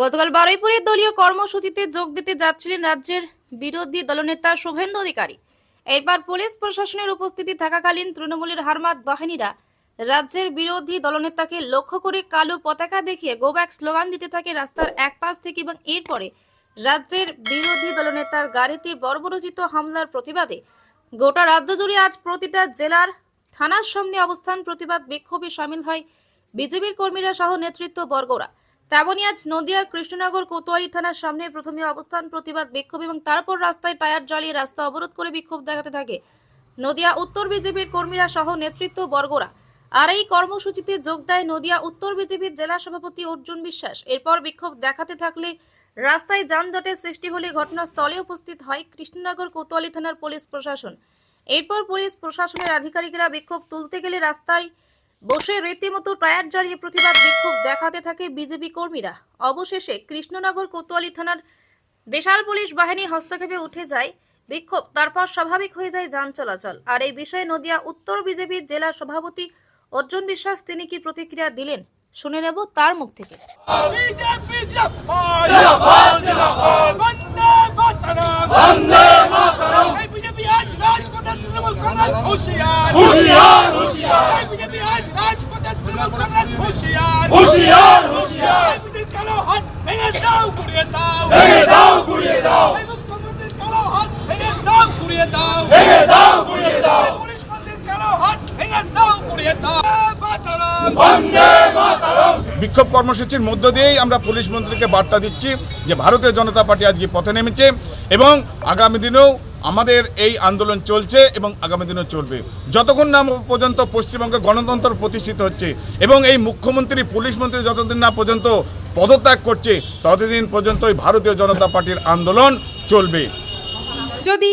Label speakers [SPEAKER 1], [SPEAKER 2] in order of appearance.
[SPEAKER 1] গতকাল বারুইপুরের দলীয় কর্মসূচিতে যোগ দিতে যাচ্ছিলেন রাজ্যের বিরোধী দলনেতা শুভেন্দু অধিকারী। এরপর পুলিশ প্রশাসনের উপস্থিতি থাকাকালীন তৃণমূলের হারমাত বাহিনীরা রাজ্যের বিরোধী দলনেতাকে লক্ষ্য করে কালো পতাকা দেখিয়ে গোব্যাক স্লোগান দিতে থাকে রাস্তার এক পাশ থেকে এবং এরপরে রাজ্যের বিরোধী দলনেতার গাড়িতে বর্বরচিত হামলার প্রতিবাদে গোটা রাজ্য জুড়ে আজ প্রতিটা জেলার থানার সামনে অবস্থান প্রতিবাদ বিক্ষোভে সামিল হয় বিজেপির কর্মীরা সহ নেতৃত্ব বর্গরা তেমনই আজ নদিয়ার কৃষ্ণনগর কোতোয়ালি থানার সামনে প্রথমে অবস্থান প্রতিবাদ বিক্ষোভ এবং তারপর রাস্তায় টায়ার জ্বালিয়ে রাস্তা অবরোধ করে বিক্ষোভ দেখাতে থাকে। নদিয়া উত্তর বিজেপির কর্মীরা সহ নেতৃত্ব বর্গরা আর এই কর্মসূচিতে যোগ দেয় নদিয়া, উত্তর বিজেপির জেলা সভাপতি অর্জুন বিশ্বাস। এরপর বিক্ষোভ দেখাতে থাকলে রাস্তায় যানজটের সৃষ্টি হলে ঘটনাস্থলে উপস্থিত হয় কৃষ্ণনগর কোতোয়ালি থানার পুলিশ প্রশাসন। এরপর পুলিশ প্রশাসনের আধিকারিকরা বিক্ষোভ তুলতে গেলে রাস্তায় বসে রীতিমতো টায়ার জ্বালিয়ে প্রতিবাদ বিক্ষোভ দেখাতে থাকে বিজেপি কর্মীরা। অবশেষে কৃষ্ণনগর কোতোয়ালি থানার বিশাল পুলিশ বাহিনী হস্তক্ষেপে উঠে যায় বিক্ষোভ, তারপর স্বাভাবিক হয়ে যায় যান চলাচল। আর এই বিষয়ে নদিয়া, উত্তর বিজেপির জেলা সভাপতি অর্জুন বিশ্বাস তিনি কি প্রতিক্রিয়া দিলেন শুনে নেব তার মুখ থেকে
[SPEAKER 2] জিন্দাবাদ বন্দে
[SPEAKER 3] বিক্ষোভ কর্মসূচির মধ্য দিয়েই আমরা পুলিশ মন্ত্রীকে বার্তা দিচ্ছি যে ভারতীয় জনতা পার্টি আজকে পথে নেমেছে এবং আগামী দিনেও আমাদের এই আন্দোলন চলছে এবং আগামী দিনেও চলবে। যতক্ষণ না পর্যন্ত পশ্চিমবঙ্গে গণতন্ত্র প্রতিষ্ঠিত হচ্ছে এবং এই মুখ্যমন্ত্রী, পুলিশ মন্ত্রী যতদিন না পর্যন্ত পদত্যাগ করছে, ততদিন পর্যন্তই ভারতীয় জনতা পার্টির আন্দোলন চলবে।
[SPEAKER 4] যদি